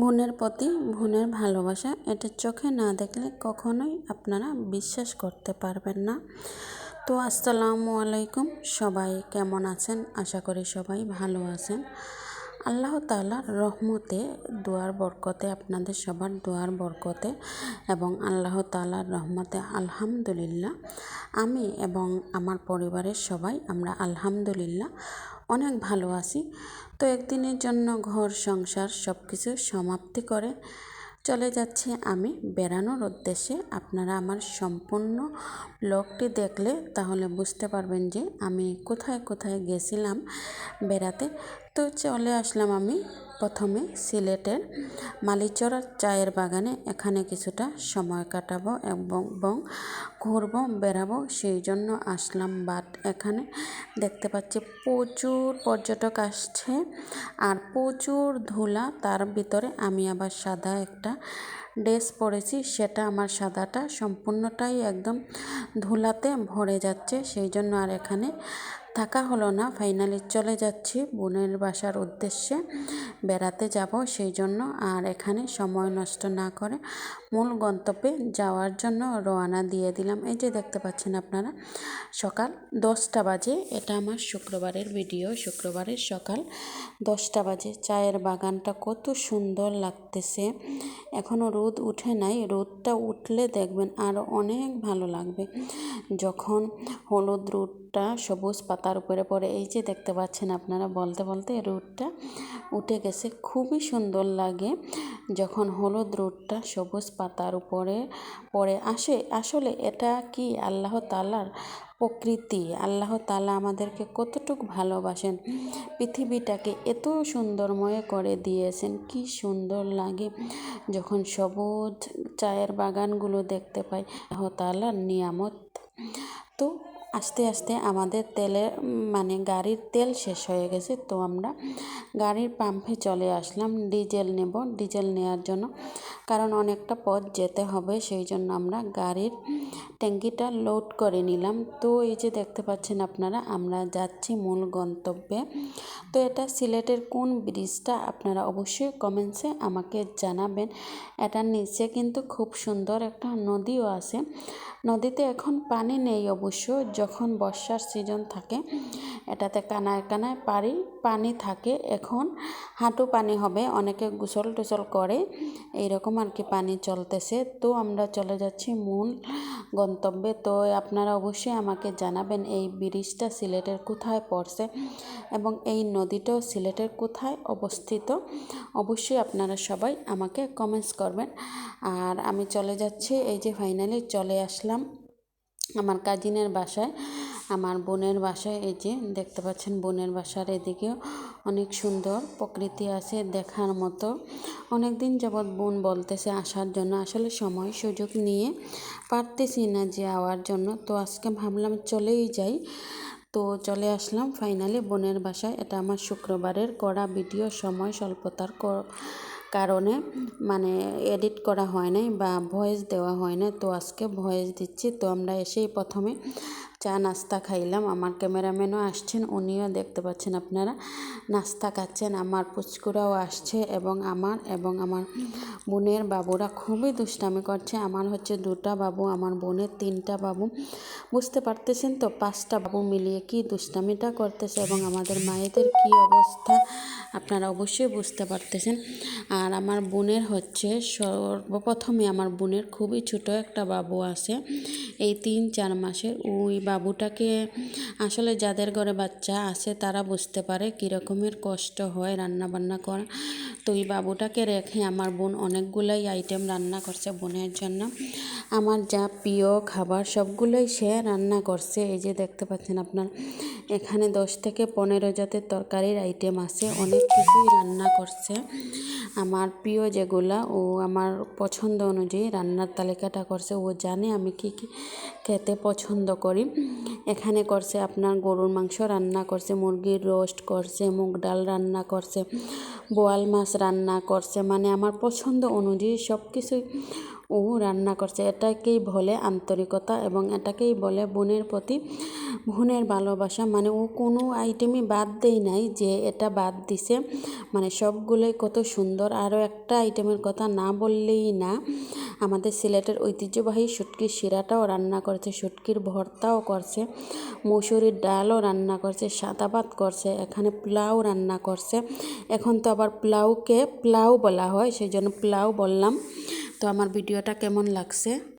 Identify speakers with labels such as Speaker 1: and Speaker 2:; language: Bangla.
Speaker 1: বোনের প্রতি বোনের ভালোবাসা, এটা চোখে না দেখলে কখনোই আপনারা বিশ্বাস করতে পারবেন না। তো আসসালামু আলাইকুম, সবাই কেমন আছেন? আশা করি সবাই ভালো আছেন। আল্লাহ তালার রহমতে দোয়ার বরকতে, আপনাদের সবার দোয়ার বরকতে এবং আল্লাহ তালার রহমতে আলহামদুলিল্লাহ। আমি এবং আমার পরিবারের সবাই আমরা আলহামদুলিল্লাহ অনেক ভালো আছি। তো একদিনের জন্য ঘর, সংসার সব কিছু সমাপ্তি করে চলে যাচ্ছি আমি বেড়ানোর উদ্দেশ্যে। আপনারা আমার সম্পূর্ণ ব্লগটি দেখলে তাহলে বুঝতে পারবেন যে আমি কোথায় কোথায় গেছিলাম বেড়াতে। তো চলে আসলাম আমি প্রথমে সিলেটের মালিচরার চায়ের বাগানে। এখানে কিছুটা সময় কাটাবো এবং ঘুরবো, বেড়াবো, সেই জন্য আসলাম। বাট এখানে দেখতে পাচ্ছি প্রচুর পর্যটক আসছে আর প্রচুর ধুলা। তার ভিতরে আমি আবার সাদা একটা ড্রেস পরেছি। সেটা আমার সাদাটা সম্পূর্ণটাই একদম ধুলাতে ভরে যাচ্ছে। সেই জন্য আর এখানে থাকা হলো না ফাইনালি চলে যাচ্ছি বোনের বাসার উদ্দেশ্যে। বেড়াতে যাব সেই জন্য, আর এখানে সময় নষ্ট না করে মূল গন্তব্যে যাওয়ার জন্য রওনা দিয়ে দিলাম। এই যে দেখতে পাচ্ছেন আপনারা, সকাল দশটা বাজে, এটা আমার শুক্রবারের ভিডিও শুক্রবারের সকাল দশটা বাজে। চায়ের বাগানটা কত সুন্দর লাগতেছে। এখনও রোদ উঠে নাই, রোদটা উঠলে দেখবেন আরও অনেক ভালো লাগবে। যখন হলুদ রোদটা সবুজ পাতার উপরে পড়ে। এই যে দেখতে পাচ্ছেন আপনারা, বলতে বলতে রুটটা উঠে গেছে। খুবই সুন্দর লাগে যখন হলুদ রুটটা সবুজ পাতার উপরে পড়ে আসে। আসলে এটা কি আল্লাহ তালার প্রকৃতি? আল্লাহ তালা আমাদেরকে কতটুক ভালোবাসেন? পৃথিবীটাকে এত সুন্দরময় করে দিয়েছেন। কি সুন্দর লাগে যখন সবুজ চায়ের বাগানগুলো দেখতে পাই। আল্লাহ তালার নিয়ামত আস্তে আস্তে আমাদের তেলের মানে গাড়ির তেল শেষ হয়ে গেছে, তো আমরা গাড়ির পাম্পে চলে আসলাম ডিজেল নেব। ডিজেল নেওয়ার জন্য কারণ অনেকটা পথ যেতে হবে, সেই জন্য আমরা গাড়ির ট্যাঙ্কিটা লোড করে নিলাম। তো এই যে দেখতে পাচ্ছেন আপনারা, আমরা যাচ্ছি মূল গন্তব্যে। তো এটা সিলেটের কোন ব্রিজটা আপনারা অবশ্যই কমেন্টসে আমাকে জানাবেন। এটার নিচে কিন্তু খুব সুন্দর একটা নদীও আছে। নদীতে এখন পানি নেই অবশ্য যখন বর্ষার সিজন থাকে, এটাতে কানায় কানায় পারি, পানি থাকে। এখন হাঁটু পানি হবে, অনেকে গোসল টোসল করে, এইরকম আর কি পানি চলতেছে। তো আমরা চলে যাচ্ছি মূল গন্তব্যে। তো আপনারা অবশ্যই আমাকে জানাবেন, এই ব্রিজটা সিলেটের কোথায় পড়ছে এবং এই নদীটাও সিলেটের কোথায় অবস্থিত। অবশ্যই আপনারা সবাই আমাকে কমেন্টস করবেন। আর আমি চলে যাচ্ছি, এই যে ফাইনালি চলে আসলাম আমার কাজিনের বাসায়, আমার বোনের বাসায়, এই যে দেখতে পাচ্ছেন বোনের বাসার এদিকেও অনেক সুন্দর প্রকৃতি আছে দেখার মতো। অনেক দিন যাবৎ বোন বলতেছে আসার জন্য, আসলে সময় সুযোগ নিয়ে পারতেছি না যে আওয়ার জন্য। তো আজকে ভাবলাম চলেই যাই। তো চলে আসলাম ফাইনালি বোনের বাসায়। এটা আমার শুক্রবারের করা ভিডিও সময়, স্বল্পতার কারণে মানে এডিট করা হয় নাই বা ভয়েস দেওয়া হয় না তো আজকে ভয়েস দিচ্ছি। তো আমরা এসেই প্রথমে চা, নাস্তা খাইলাম। আমার ক্যামেরাম্যানও আসছেন, উনিও দেখতে পাচ্ছেন আপনারা। নাস্তা খাচ্ছেন, আমার পুচকুরাও আসছে এবং আমার এবং আমার বোনের বাবুরা খুবই দুষ্টামি করছে। আমার হচ্ছে দুটা বাবু, আমার বোনের তিনটা বাবু। বুঝতে পারতেছেন তো, পাঁচটা বাবু মিলিয়ে কি দুষ্টামিটা করতেছে এবং আমাদের মায়েদের কি অবস্থা? আপনারা অবশ্যই বুঝতে পারতেছেন। আর আমার বোনের হচ্ছে, সর্বপ্রথমে আমার বোনের খুবই ছোট একটা বাবু আছে। এই তিন, চার মাসের, ওই বাবুটাকে আসলে যাদের ঘরে বাচ্চা আছে তারা বুঝতে পারে কীরকমের কষ্ট হয় রান্না বান্না করা। তো এই বাবুটাকে রেখে আমার বোন অনেকগুলোই আইটেম রান্না করছে বোনের জন্য। আমার যা প্রিয় খাবার সবগুলোই সে রান্না করছে। এই যে দেখতে পাচ্ছেন আপনার এখানে দশ থেকে পনেরো জাতের তরকারির আইটেম আছে। অনেক কিছুই রান্না করছে। আমার প্রিয় যেগুলা ও আমার পছন্দ অনুযায়ী রান্নার তালিকাটা করছে। ও জানে আমি কী কী খেতে পছন্দ করি। এখানে করছে আপনার গরুর মাংস রান্না করছে, মুরগির রোস্ট করছে, মুগ ডাল রান্না করছে, বোয়াল মাছ রান্না করছে। মানে আমার পছন্দ অনুযায়ী সব কিছুই ও রান্না করছে। এটাকেই বলে আন্তরিকতা এবং এটাকেই বলে বোনের প্রতি বোনের ভালোবাসা। মানে ও কোনো আইটেমই বাদ দেয় নাই যে এটা বাদ দিছে। মানে সবগুলোই কত সুন্দর। আরও একটা আইটেমের কথা না বললেই না। আমাদের সিলেটের ঐতিহ্যবাহী শুটকির শিরাটাও রান্না করছে, শুটকির ভর্তাও করছে, মুসুরির ডালও রান্না করছে, সাদা ভাত করছে, এখানে পোলাও রান্না করছে। এখন তো আবার পোলাওকে পোলাও বলা হয়, সেই জন্য পোলাও বললাম। তো আমার ভিডিওটা কেমন লাগছে?